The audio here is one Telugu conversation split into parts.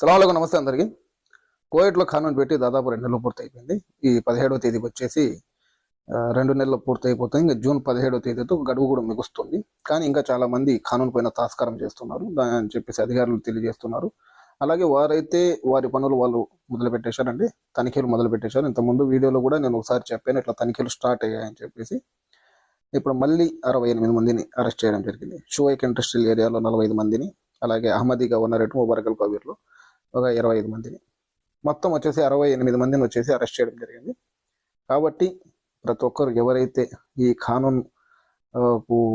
సలాంలకు నమస్తే అందరికీ. కోవిడ్లో కాన్వెంట్ పెట్టి దాదాపు రెండు నెలలు పూర్తి అయిపోయింది ఈ పదిహేడవ తేదీకి వచ్చేసి రెండు నెలలు పూర్తి అయిపోతుంది ఇంకా జూన్ పదిహేడవ తేదీతో గడువు కూడా మిగుస్తుంది. కానీ ఇంకా చాలా మంది కానూన్ పైన తాస్కారం చేస్తున్నారు. దాని అని చెప్పేసి అధికారులు తెలియజేస్తున్నారు. అలాగే వారైతే వారి పనులు వాళ్ళు మొదలు పెట్టేశారండి తనిఖీలు మొదలు పెట్టేశారు ఇంతకుముందు వీడియోలో కూడా నేను ఒకసారి చెప్పాను ఇట్లా తనిఖీలు స్టార్ట్ అయ్యాయని చెప్పేసి. ఇప్పుడు మళ్ళీ అరవై ఎనిమిది మందిని అరెస్ట్ చేయడం జరిగింది. షువైక్ ఇండస్ట్రియల్ ఏరియాలో నలభై ఐదు మందిని అలాగే అహ్మదీ గవర్నరేట్ ముబారకల్ కబీర్లో ఒక ఇరవై ఐదు మందిని. మొత్తం వచ్చేసి అరవై ఎనిమిది మందిని వచ్చేసి అరెస్ట్ చేయడం జరిగింది. కాబట్టి ప్రతి ఒక్కరు ఎవరైతే ఈ ఖానూన్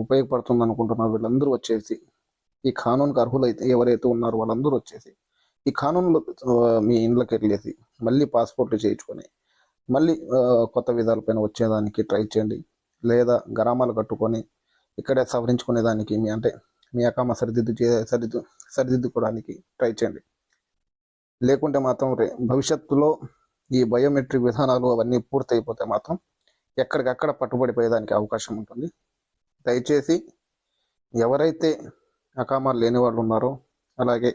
ఉపయోగపడుతుంది అనుకుంటున్నారో వీళ్ళందరూ వచ్చేసి ఈ ఖానూన్కి అర్హులైతే ఎవరైతే ఉన్నారో వాళ్ళందరూ వచ్చేసి ఈ ఖానూన్లో మీ ఇండ్లకి వెళ్ళేసి మళ్ళీ పాస్పోర్ట్లు చేయించుకొని మళ్ళీ కొత్త విధాలపైన వచ్చేదానికి ట్రై చేయండి. లేదా గ్రామాలు కట్టుకొని ఇక్కడే సవరించుకునేదానికి మీ అంటే మీ అకామ సరిదిద్దు చే సరిదిద్దు సరిదిద్దుకోవడానికి ట్రై చేయండి. లేకుంటే మాత్రం రే భవిష్యత్తులో ఈ బయోమెట్రిక్ విధానాలు అవన్నీ పూర్తయిపోతే మాత్రం ఎక్కడికక్కడ పట్టుబడిపోయేదానికి అవకాశం ఉంటుంది. దయచేసి ఎవరైతే అకామాలు లేని వాళ్ళు ఉన్నారో అలాగే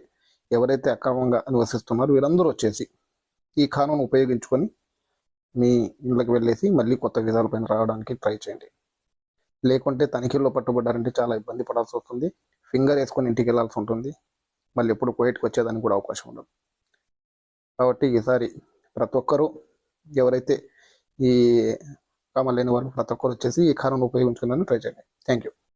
ఎవరైతే అక్రమంగా నివసిస్తున్నారో వీరందరూ వచ్చేసి ఈ కానూను ఉపయోగించుకొని మీ ఇళ్ళకి వెళ్ళేసి మళ్ళీ కొత్త విధాలపైన రావడానికి ట్రై చేయండి. లేకుంటే తనిఖీల్లో పట్టుబడ్డారంటే చాలా ఇబ్బంది పడాల్సి వస్తుంది. ఫింగర్ వేసుకొని ఇంటికి వెళ్ళాల్సి ఉంటుంది. మళ్ళీ ఎప్పుడు కోయట్కి వచ్చేదానికి కూడా అవకాశం ఉండదు. కాబట్టి ఈసారి ప్రతి ఒక్కరూ ఎవరైతే ఈ కామన్ లేని వాళ్ళు ప్రతి ఒక్కరు వచ్చేసి ఈ కారణం ఉపయోగించుకోవాలని ట్రై చేయండి. Thank you.